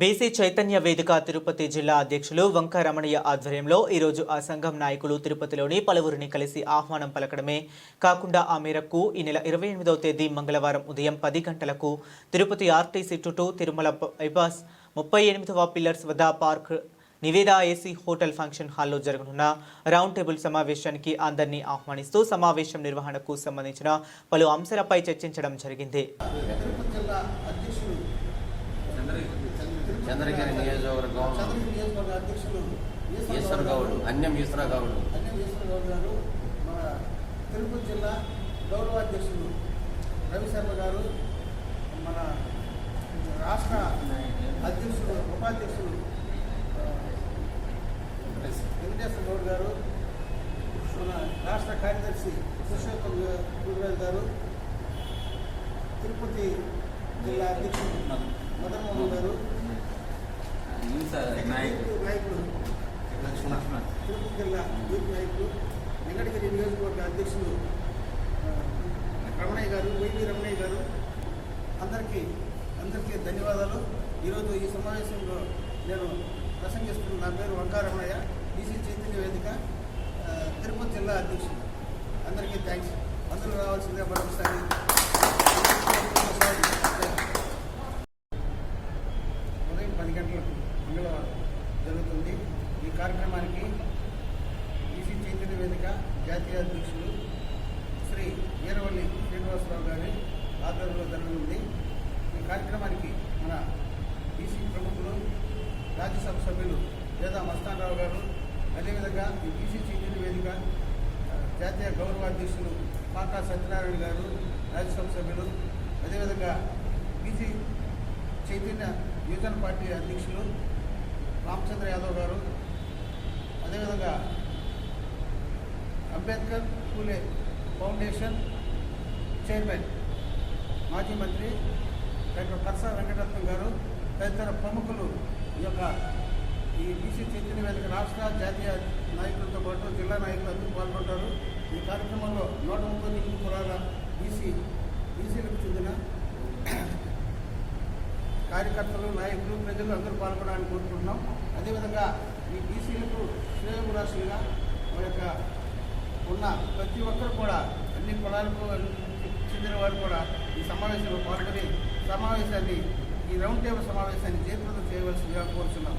BC Chaitanya వేదిక తిరుపతి జిల్లా అధ్యక్షులు వంకరమణయ్య ఆధ్వర్యంలో ఈరోజు ఆ సంఘం నాయకులు తిరుపతిలోని పలువురిని కలిసి ఆహ్వానం పలకడమే. కాకుండా ఆ మేరకు ఈ నెల ఇరవై ఎనిమిదవ తేదీ మంగళవారం ఉదయం పది గంటలకు తిరుపతి ఆర్టీసీ చుట్టూ తిరుమల బైపాస్ ముప్పై ఎనిమిదవ పిల్లర్స్ వద్ద park Niveda AC hotel function హాల్లో జరగనున్న రౌండ్ టేబుల్ సమావేశానికి అందరినీ ఆహ్వానిస్తూ సమావేశం నిర్వహణకు సంబంధించిన పలు అంశాలపై చర్చించడం జరిగింది. చంద్రగిరి నియోజకవర్గం చంద్రగిరి ఈశ్వర్ గౌడ్ అన్యం ఈశ్వర గౌడ్. అన్యం ఈశ్వర గౌడ్ గారు మన తిరుపతి జిల్లా గౌరవ రవిశర్మ గారు మన రాష్ట్ర అధ్యక్షుడు ఉపాధ్యక్షుడు వెంకటేశ్వర గౌడ్ గారు మన రాష్ట్ర కార్యదర్శి పురుషోత్తం గురురాజు గారు తిరుపతి జిల్లా అధ్యక్షుడు మదన్మోహన్ గారు నాయకులు తిరుపతి జిల్లా యూత్ నాయకులు వెంకటగిరి నియోజకవర్గ అధ్యక్షులు రమణయ్య గారు వైవి రమణయ్య గారు అందరికీ అందరికీ ధన్యవాదాలు. ఈరోజు ఈ సమావేశంలో నేను ప్రసంగిస్తున్న నా పేరు వంకారమణయ్య బీసీ చైతన్య వేదిక తిరుపతి జిల్లా అధ్యక్షులు అందరికీ థ్యాంక్స్. అందరూ రావాల్సిందే మరొకసారి ఉదయం పది గంటలకు మంగళ జరుగుతుంది. ఈ కార్యక్రమానికి బీసీ చైతన్య వేదిక జాతీయ అధ్యక్షులు శ్రీ వీరవల్లి శ్రీనివాసరావు గారి ఆధ్వర్యంలో జరగనుంది. ఈ కార్యక్రమానికి మన ఈసీ ప్రముఖులు రాజ్యసభ సభ్యులు లేదా మస్తానరావు గారు అదేవిధంగా ఈ ఈసీ చైతన్య వేదిక జాతీయ గౌరవ అధ్యక్షులు పాకా సత్యనారాయణ గారు రాజ్యసభ సభ్యులు అదేవిధంగా బీసీ చైతన్య యువజన పార్టీ అధ్యక్షులు రామచంద్ర యాదవ్ గారు అదేవిధంగా అంబేద్కర్ పూలే ఫౌండేషన్ చైర్మన్ మాజీ మంత్రి డాక్టర్ కర్సా వెంకటరత్నం గారు తదితర ప్రముఖులు ఈ యొక్క ఈ బీసీ చైతన్య వేదిక రాష్ట్ర జాతీయ నాయకులతో పాటు జిల్లా నాయకులు అందరూ పాల్గొంటారు. ఈ కార్యక్రమంలో నూట ముప్పై తొమ్మిది కులాల బీసీ బీసీలకు చెందిన కార్యకర్తలు నాయకులు ప్రజలు అందరూ పాల్గొనాలని కోరుకుంటున్నాం. అదేవిధంగా ఈ బీసీలకు శ్రేయభిలాషులుగా మన యొక్క ఉన్న ప్రతి ఒక్కరు కూడా అన్ని కులాలకు చెందిన వారు కూడా ఈ సమావేశంలో పాల్గొని సమావేశాన్ని ఈ రౌండ్ టేబుల్ సమావేశాన్ని జయప్రదం చేయవలసిందిగా కోరుచున్నాం.